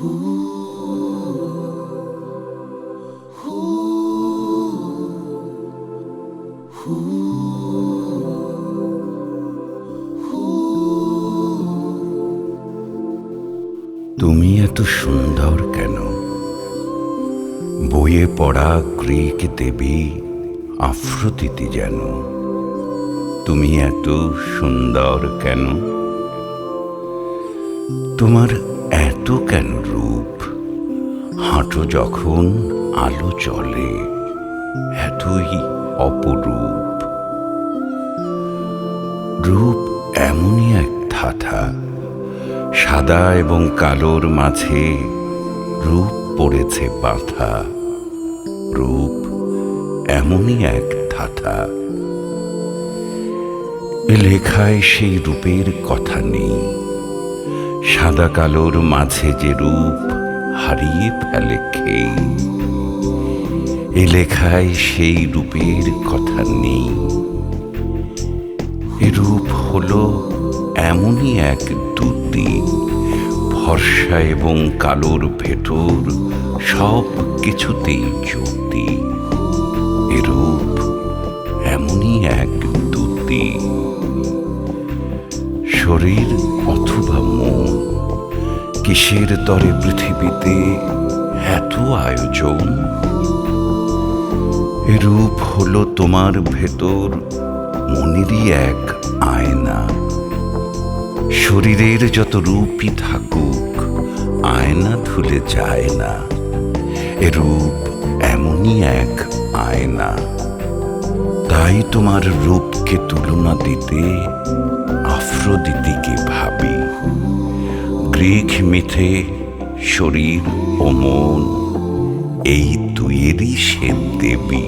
তুমি এত সুন্দর কেন? বইয়ে পড়া গ্রিক দেবী আফ্রোদিতি যেন। তুমি এত সুন্দর কেন? তোমার এত কেন রূপ? হাঁটো যখন আলো চলে, এতই অপরূপ। রূপ এমনই এক ধাথা সাদা এবং কালোর মাঝে রূপ পড়েছে বাঁধা। রূপ এমনই এক এ লেখায় সেই রূপের কথা নেই। সাদা কালোর মাঝে যে রূপ হারিয়ে ফেলে খেই এ লেখায় সেই রূপের কথা নেই। এ রূপ হলো এমনই এক দুটি ভরসা এবং কালোর ভেতর সব কিছুতেই জ্যোতি শরীর অথবা মন, কিসের তরে পৃথিবীতে এত আয়োজন? এ রূপ হলো তোমার ভেতর মনেরই এক আয়না। শরীরের যত রূপই থাকুক, আয়না ধুলে যায় না। এ রূপ এমনই এক আয়না। তাই তোমার রূপকে তুলনা দিতে আফ্রোদিতিকে ভাবি। গ্রিক মিথে শরীর ও মন এই দুয়েরই সে দেবী।